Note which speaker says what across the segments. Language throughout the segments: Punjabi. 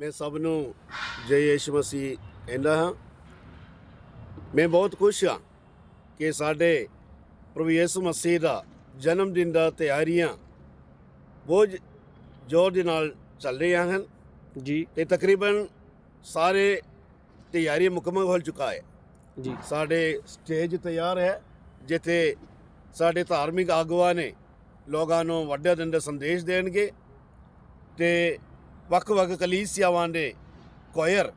Speaker 1: ਮੈਂ ਸਭ ਨੂੰ ਜੈ ਯਿਸੂ ਮਸੀਹ ਕਹਿੰਦਾ ਹਾਂ। ਮੈਂ ਬਹੁਤ ਖੁਸ਼ ਹਾਂ ਕਿ ਸਾਡੇ ਪ੍ਰਭੂ ਯਿਸੂ ਮਸੀਹ ਦਾ ਜਨਮ ਦਿਨ ਦਾ ਤਿਆਰੀਆਂ ਬਹੁਤ ਜ਼ੋਰ ਦੇ ਨਾਲ ਚੱਲ ਰਹੀਆਂ ਹਨ।
Speaker 2: ਜੀ।
Speaker 1: ਤੇ ਤਕਰੀਬਨ ਸਾਰੇ ਤਿਆਰੀ ਮੁਕੰਮਲ ਹੋ ਚੁੱਕਾ ਹੈ।
Speaker 2: ਜੀ।
Speaker 1: ਸਾਡੇ ਸਟੇਜ ਤਿਆਰ ਹੈ ਜਿੱਥੇ ਸਾਡੇ ਧਾਰਮਿਕ ਆਗੂਆਂ ਨੇ ਲੋਕਾਂ ਨੂੰ ਵੱਡੇ ਦਿਨ ਦਾ ਸੰਦੇਸ਼ ਦੇਣਗੇ ਤੇ ਵੱਖ-ਵੱਖ ਕਲੀਸਿਆਵਾਂ ਦੇ ਕੋਇਰ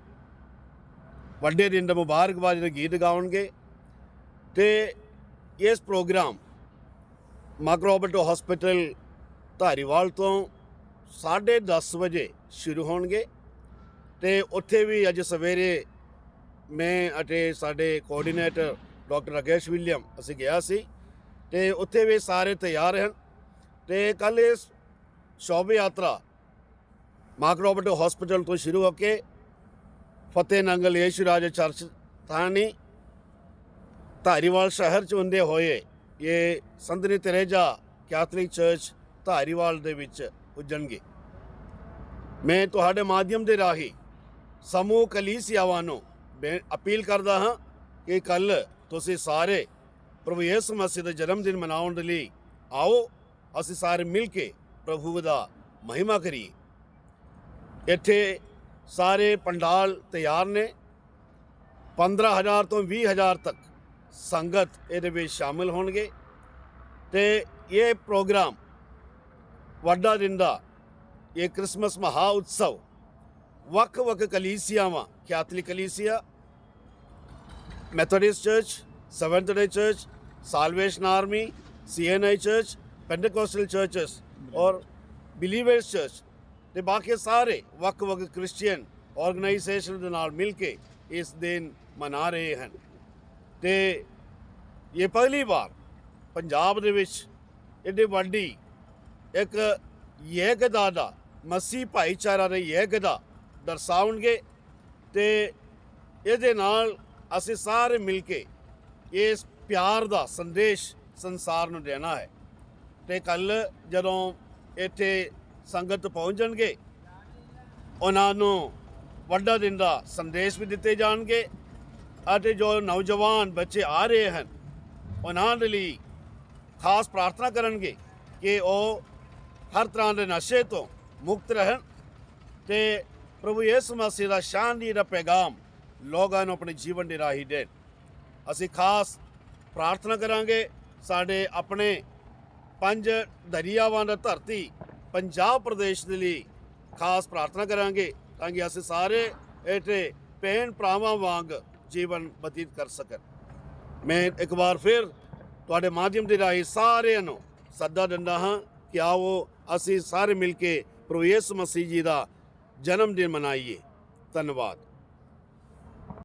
Speaker 1: ਵੱਡੇ ਦਿਨ ਦਾ ਮੁਬਾਰਕਬਾਦ ਦੇ ਗੀਤ ਗਾਉਣਗੇ ਤੇ ਇਸ ਪ੍ਰੋਗਰਾਮ ਮਾਕਰੋਬਰਟ ਹਸਪੀਟਲ ਧਾਰੀਵਾਲ ਤੋਂ 10:30 ਵਜੇ ਸ਼ੁਰੂ ਹੋਣਗੇ ਤੇ ਉੱਥੇ ਵੀ ਅੱਜ ਸਵੇਰੇ ਮੈਂ ਅਤੇ ਸਾਡੇ ਕੋਆਰਡੀਨੇਟਰ ਡਾਕਟਰ ਰਾਕੇਸ਼ ਵਿਲੀਅਮ ਅਸੀਂ ਗਿਆ ਸੀ ਤੇ ਉੱਥੇ ਵੀ ਸਾਰੇ ਤਿਆਰ ਹਨ ਤੇ ਕੱਲ ਇਸ ਸ਼ੋਭ ਯਾਤਰਾ ਮਾਕ ਰੋਬਰਟ ਹਸਪੀਟਲ ਤੋਂ ਸ਼ੁਰੂ ਹੋ ਕੇ ਫਤਿਹ ਨੰਗਲ ਯੇਸ਼ੂ ਰਾਜ ਚਰਚ ਥਾਣੀ, ਧਾਰੀਵਾਲ ਸ਼ਹਿਰ ਚ ਹੁੰਦੇ ਹੋਏ ਇਹ ਸੰਤਨੀ ਤਰੇਜਾ ਕੈਥੋਲਿਕ ਚਰਚ ਧਾਰੀਵਾਲ ਦੇ ਵਿੱਚ ਪੁੱਜਣਗੇ। ਮੈਂ ਤੁਹਾਡੇ ਮਾਧਿਅਮ ਦੇ ਰਾਹੀਂ ਸਮੂਹ ਕਲੀਸਿਆਵਾਂ ਨੂੰ ਬੇ- ਅਪੀਲ ਕਰਦਾ ਹਾਂ ਕਿ ਕੱਲ ਤੁਸੀਂ ਸਾਰੇ ਪ੍ਰਭੂ ਯਿਸੂ ਮਸੀਹ ਦਾ ਜਨਮ ਦਿਨ ਮਨਾਉਣ ਦੇ ਲਈ ਆਓ, ਅਸੀਂ ਸਾਰੇ ਮਿਲ ਕੇ ਪ੍ਰਭੂ ਦਾ ਮਹਿਮਾ ਕਰੀਏ। ਇੱਥੇ ਸਾਰੇ ਪੰਡਾਲ ਤਿਆਰ ਨੇ। 15000 ਤੋਂ 20000 ਤੱਕ ਸੰਗਤ ਇਹਦੇ ਵਿੱਚ ਸ਼ਾਮਿਲ ਹੋਣਗੇ। ਤੇ ਇਹ ਪ੍ਰੋਗਰਾਮ ਵੱਡਾ ਦਿਨ ਦਾ, ਇਹ ਕ੍ਰਿਸਮਸ ਮਹਾ ਉਤਸਵ, ਵੱਖ-ਵੱਖ ਕਲੀਸਿਆਵਾਂ, Catholic ਕਲੀਸਿਆ, Methodist church seventh day church, Salvation Army CSI church, Pentecostal churches ਔਰ ਬਿਲੀਵਰਸ ਚਰਚ ਤੇ ਬਾਕੀ ਸਾਰੇ ਵੱਖ-ਵੱਖ ਕ੍ਰਿਸਚੀਅਨ ਆਰਗੇਨਾਈਜੇਸ਼ਨ ਦੇ ਨਾਲ ਮਿਲ ਕੇ ਇਸ ਦਿਨ ਮਨਾ ਰਹੇ ਹਨ। ਤੇ ਇਹ ਪਹਿਲੀ ਵਾਰ ਪੰਜਾਬ ਦੇ ਵਿੱਚ ਏਡੀ ਵੱਡੀ ਇੱਕ ਯੇਗਦਾ ਦਾ ਮਸੀਹ ਭਾਈਚਾਰਾ ਦੇ ਯੇਗਦਾ ਦਰਸਾਉਣਗੇ ਤੇ ਇਹਦੇ ਨਾਲ ਅਸੀਂ ਸਾਰੇ ਮਿਲ ਕੇ ਇਸ ਪਿਆਰ ਦਾ ਸੰਦੇਸ਼ ਸੰਸਾਰ ਨੂੰ ਦੇਣਾ ਹੈ। ਤੇ ਕੱਲ ਜਦੋਂ ਇੱਥੇ ਸੰਗਤ ਪਹੁੰਚਣਗੇ ਉਹਨਾਂ ਨੂੰ ਵੱਡਾ ਦਿਨ ਦਾ ਸੰਦੇਸ਼ ਵੀ ਦਿੱਤੇ ਜਾਣਗੇ ਅਤੇ ਜੋ ਨੌਜਵਾਨ ਬੱਚੇ ਆ ਰਹੇ ਹਨ, ਉਹਨਾਂ ਦੇ ਲਈ ਖਾਸ ਪ੍ਰਾਰਥਨਾ ਕਰਨਗੇ ਕਿ ਉਹ ਹਰ ਤਰ੍ਹਾਂ ਦੇ ਨਸ਼ੇ ਤੋਂ ਮੁਕਤ ਰਹਿਣ ਤੇ ਪ੍ਰਭੂ ਯਿਸੂ ਮਸੀਹ ਦਾ ਸ਼ਾਨਦਾਰ ਦਾ ਪੈਗਾਮ ਲੋਕਾਂ ਨੂੰ ਆਪਣੇ ਜੀਵਨ ਦੇ ਰਾਹੀਂ ਦੇਣ। ਅਸੀਂ ਖਾਸ ਪ੍ਰਾਰਥਨਾ ਕਰਾਂਗੇ, ਸਾਡੇ ਆਪਣੇ ਪੰਜ ਦਰਿਆਵਾਂ ਦਾ ਧਰਤੀ ਪੰਜਾਬ ਪ੍ਰਦੇਸ਼ ਦੇ ਲਈ ਖਾਸ ਪ੍ਰਾਰਥਨਾ ਕਰਾਂਗੇ ਤਾਂ ਕਿ ਅਸੀਂ ਸਾਰੇ ਇੱਥੇ ਭੈਣ ਭਰਾਵਾਂ ਵਾਂਗ ਜੀਵਨ ਬਤੀਤ ਕਰ ਸਕਣ। ਮੈਂ ਇੱਕ ਵਾਰ ਫਿਰ ਤੁਹਾਡੇ ਮਾਧਿਅਮ ਦੇ ਰਾਹੀਂ ਸਾਰਿਆਂ ਨੂੰ ਸੱਦਾ ਦਿੰਦਾ ਹਾਂ ਕਿ ਆਓ ਅਸੀਂ ਸਾਰੇ ਮਿਲ ਕੇ ਪ੍ਰਭੂ ਯਿਸੂ ਮਸੀਹ ਜੀ ਦਾ ਜਨਮ ਦਿਨ ਮਨਾਈਏ। ਧੰਨਵਾਦ।